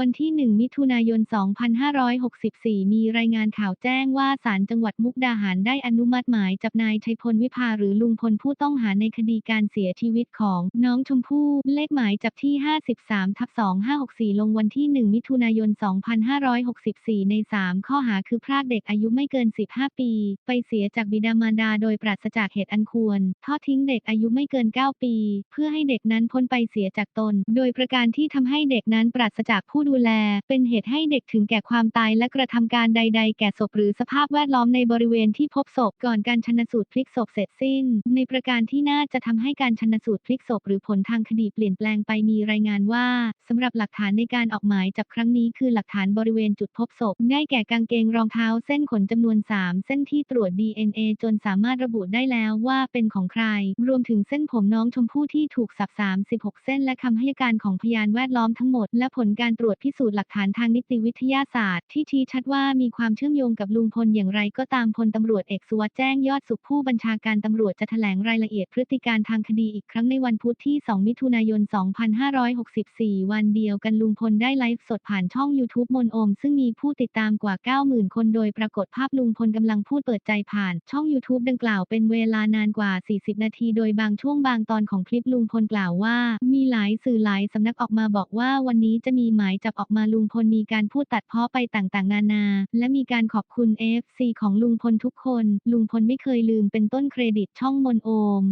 วันที่ 1 มิถุนายน 2564 มีรายงานข่าวแจ้งว่าศาลจังหวัดมุกดาหารได้อนุมัติหมายจับนายชัยพลวิภาหรือลุงพลผู้ต้องหาในคดีการเสียชีวิตของน้องชมพู่ เลขหมายจับที่ 53ทับ2564 ลงวันที่ 1 มิถุนายน 2564 ใน 3 ข้อหาคือพรากเด็กอายุไม่เกิน 15 ปี ไปเสียจากบิดามารดาโดยปราศจากเหตุอันควร ทอดทิ้งเด็กอายุไม่เกิน 9 ปี เพื่อให้เด็กนั้นพ้นไปเสียจากตน โดยประการที่ทำให้เด็กนั้นปราศจากผู้ดูแล เป็นเหตุให้เด็กถึงแก่ความตายและกระทำการใด ๆ แก่ศพหรือสภาพแวดล้อมในบริเวณที่พบศพก่อนการชนสูตรพลิกศพเสร็จสิ้น ในประการที่น่าจะทำให้การชนสูตรพลิกศพหรือผลทางคดีเปลี่ยนแปลงไปมีรายงานว่าสำหรับหลักฐานในการออกหมายจับครั้งนี้คือหลักฐานบริเวณจุดพบศพได้แก่กางเกงรองเท้าเส้นขนจำนวน 3 เส้นที่ตรวจ DNA จนสามารถระบุได้แล้วว่าเป็นของใคร รวมถึงเส้นผมน้องชมพู่ที่ถูกสับ 36 เส้นและคำให้การของพยานแวดล้อมทั้งหมด และผลการตรวจพิสูจน์หลักฐานทางนิติวิทยาศาสตร์ที่ชี้ชัดว่ามีความเชื่อมโยงกับลุงพลอย่างไรก็ตามพลตำรวจเอกสุวัสด์แจ้งยอดสุขผู้บัญชาการตำรวจจะแถลงรายละเอียดพฤติการทางคดีอีกครั้งในวันพุธที่ 2 มิถุนายน 2564 วันเดียวกันลุงพลได้ไลฟ์สดผ่านช่อง YouTube มนโอม ซึ่งมีผู้ติดตามกว่า 90,000 คนโดยปรากฏภาพลุงพลกำลังพูดเปิดใจผ่านช่อง YouTube ดังกล่าวเป็นเวลานานกว่า 40 นาที โดยบางช่วงบางตอนของคลิปลุงพลกล่าวว่า มีหลายสื่อหลายสำนักออกมาบอกว่าวันนี้จะมีหมายจับออกมาลุงพลมีการพูดตัดเพ้อไปต่างๆ นานา และมีการขอบคุณ FC ของลุงพลทุกคน ลุงพลไม่เคยลืมเป็นต้นเครดิตช่องมนโอม